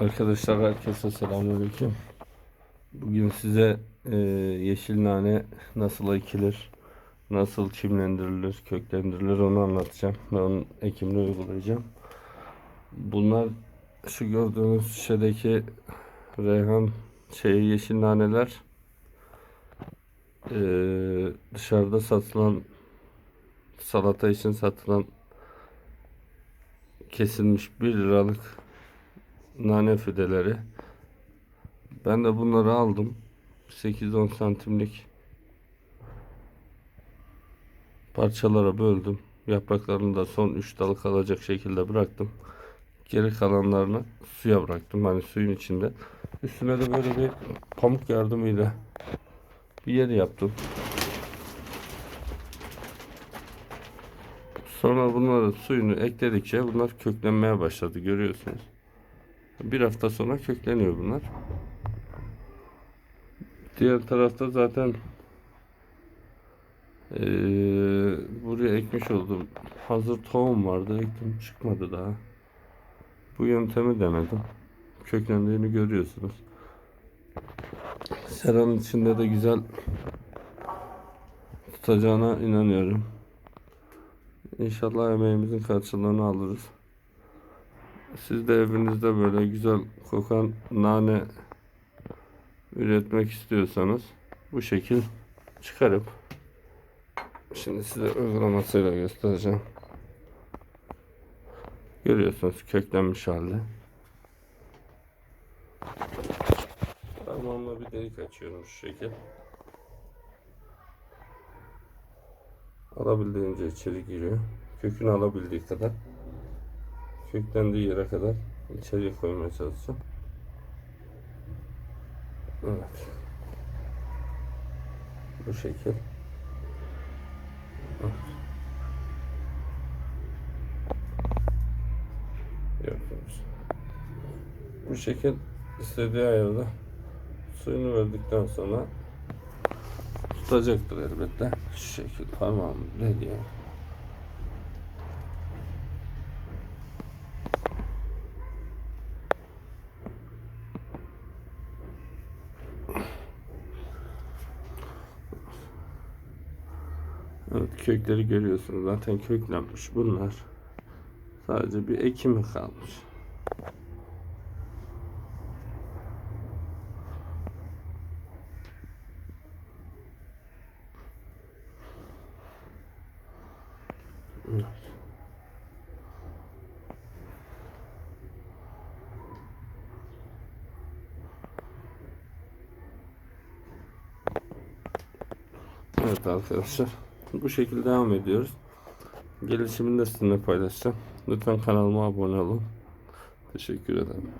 Arkadaşlar herkese selamünaleyküm. Bugün size e, yeşil nane nasıl ekilir, nasıl çimlendirilir, köklendirilir onu anlatacağım. Ben onun ekimini uygulayacağım. Bunlar şu gördüğünüz şişedeki reyhan şey yeşil naneler e, dışarıda satılan salata için satılan kesilmiş 1 liralık nane fideleri. Ben de bunları aldım. 8-10 santimlik parçalara böldüm. Yapraklarını da son 3 dal kalacak şekilde bıraktım. Geri kalanlarını suya bıraktım. Hani suyun içinde. Üstüne de böyle bir pamuk yardımıyla bir yer yaptım. Sonra bunları suyunu ekledikçe bunlar köklenmeye başladı. Görüyorsunuz. Bir hafta sonra kökleniyor bunlar. Diğer tarafta zaten eee, buraya ekmiş olduğum hazır tohum vardı. Ektim çıkmadı daha. Bu yöntemi denedim. Köklendiğini görüyorsunuz. Seranın içinde de güzel tutacağına inanıyorum. İnşallah emeğimizin karşılığını alırız. Siz de evinizde böyle güzel kokan nane üretmek istiyorsanız bu şekil çıkarıp şimdi size uygulamasıyla göstereceğim. Görüyorsunuz köklenmiş halde. Parmağımla bir delik açıyorum şu şekil. Alabildiğince içeri giriyor. Kökünü alabildiği kadar köklendiği yere kadar içeriye koymaya çalışacağım. Evet. Bu şekil. Evet. Bu şekil istediği ayarda suyunu verdikten sonra tutacaktır elbette. Şu şekil parmağımı ne diyor? Evet kökleri görüyorsunuz zaten köklenmiş bunlar. Sadece bir ekimi kalmış. Evet. Evet arkadaşlar. Bu şekilde devam ediyoruz. Gelişimini de sizinle paylaşacağım. Lütfen kanalıma abone olun. Teşekkür ederim.